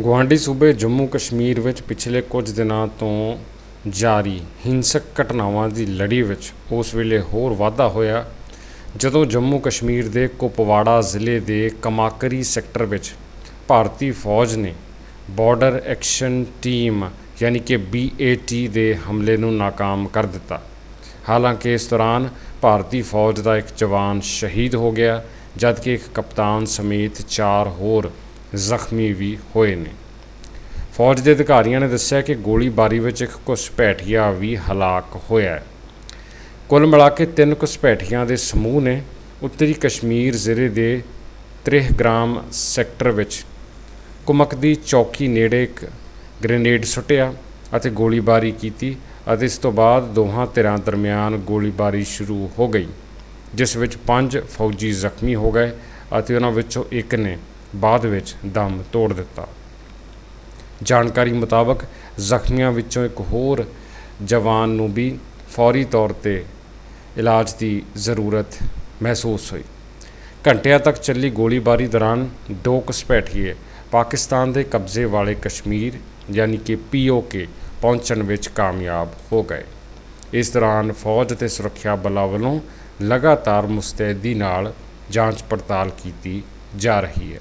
ਗੁਆਂਢੀ ਸੂਬੇ ਜੰਮੂ ਕਸ਼ਮੀਰ ਵਿੱਚ ਪਿਛਲੇ ਕੁਝ ਦਿਨਾਂ ਤੋਂ ਜਾਰੀ ਹਿੰਸਕ ਘਟਨਾਵਾਂ ਦੀ ਲੜੀ ਵਿੱਚ ਉਸ ਵੇਲੇ ਹੋਰ ਵਾਧਾ ਹੋਇਆ, ਜਦੋਂ ਜੰਮੂ ਕਸ਼ਮੀਰ ਦੇ ਕੁਪਵਾੜਾ ਜ਼ਿਲ੍ਹੇ ਦੇ ਕਮਾਕਰੀ ਸੈਕਟਰ ਵਿੱਚ ਭਾਰਤੀ ਫੌਜ ਨੇ ਬਾਰਡਰ ਐਕਸ਼ਨ ਟੀਮ ਯਾਨੀ ਕਿ BAT ਦੇ ਹਮਲੇ ਨੂੰ ਨਾਕਾਮ ਕਰ ਦਿੱਤਾ। ਹਾਲਾਂਕਿ ਇਸ ਦੌਰਾਨ ਭਾਰਤੀ ਫੌਜ ਦਾ ਇੱਕ ਜਵਾਨ ਸ਼ਹੀਦ ਹੋ ਗਿਆ, ਜਦਕਿ ਇੱਕ ਕਪਤਾਨ ਸਮੇਤ 4 ਹੋਰ ਜ਼ਖਮੀ ਵੀ ਹੋਏ ਨੇ। ਫੌਜ ਦੇ ਅਧਿਕਾਰੀਆਂ ਨੇ ਦੱਸਿਆ ਕਿ ਗੋਲੀਬਾਰੀ ਵਿੱਚ ਇੱਕ ਘੁਸਪੈਠੀਆ ਵੀ ਹਲਾਕ ਹੋਇਆ ਹੈ। ਕੁੱਲ ਮਿਲਾ ਕੇ ਤਿੰਨ ਘੁਸਪੈਠੀਆਂ ਦੇ ਸਮੂਹ ਨੇ ਉੱਤਰੀ ਕਸ਼ਮੀਰ ਜ਼ਿਲ੍ਹੇ ਦੇ ਤ੍ਰਿਹਗ੍ਰਾਮ ਸੈਕਟਰ ਵਿੱਚ। ਕੁਮਕਦੀ ਚੌਕੀ ਨੇੜੇ ਇੱਕ ਗ੍ਰੇਨੇਡ ਸੁੱਟਿਆ ਅਤੇ ਗੋਲੀਬਾਰੀ ਕੀਤੀ ਅਤੇ ਇਸ ਤੋਂ ਬਾਅਦ ਦੋਹਾਂ ਧਿਰਾਂ ਦਰਮਿਆਨ ਗੋਲੀਬਾਰੀ ਸ਼ੁਰੂ ਹੋ ਗਈ, ਜਿਸ ਵਿੱਚ ਪੰਜ ਫੌਜੀ ਜ਼ਖਮੀ ਹੋ ਗਏ ਅਤੇ ਉਹਨਾਂ ਵਿੱਚੋਂ ਇੱਕ ਨੇ ਬਾਅਦ ਵਿੱਚ ਦਮ ਤੋੜ ਦਿੱਤਾ। ਜਾਣਕਾਰੀ ਮੁਤਾਬਕ ਜ਼ਖਮੀਆਂ ਵਿੱਚੋਂ ਇੱਕ ਹੋਰ ਜਵਾਨ ਨੂੰ ਵੀ ਫੌਰੀ ਤੌਰ ਤੇ ਇਲਾਜ ਦੀ ਜ਼ਰੂਰਤ ਮਹਿਸੂਸ ਹੋਈ। ਘੰਟਿਆਂ ਤੱਕ ਚੱਲੀ ਗੋਲੀਬਾਰੀ ਦੌਰਾਨ ਦੋ ਘੁਸਪੈਠੀਏ ਪਾਕਿਸਤਾਨ ਦੇ ਕਬਜ਼ੇ ਵਾਲੇ ਕਸ਼ਮੀਰ, ਯਾਨੀ ਕਿ ਪੀਓਕੇ ਪਹੁੰਚਣ ਵਿੱਚ ਕਾਮਯਾਬ ਹੋ ਗਏ। ਇਸ ਦੌਰਾਨ ਫੌਜ ਅਤੇ ਸੁਰੱਖਿਆ ਬਲਾਂ ਵੱਲੋਂ ਲਗਾਤਾਰ ਮੁਸਤੈਦੀ ਨਾਲ ਜਾਂਚ ਪੜਤਾਲ ਕੀਤੀ ਜਾ ਰਹੀ ਹੈ।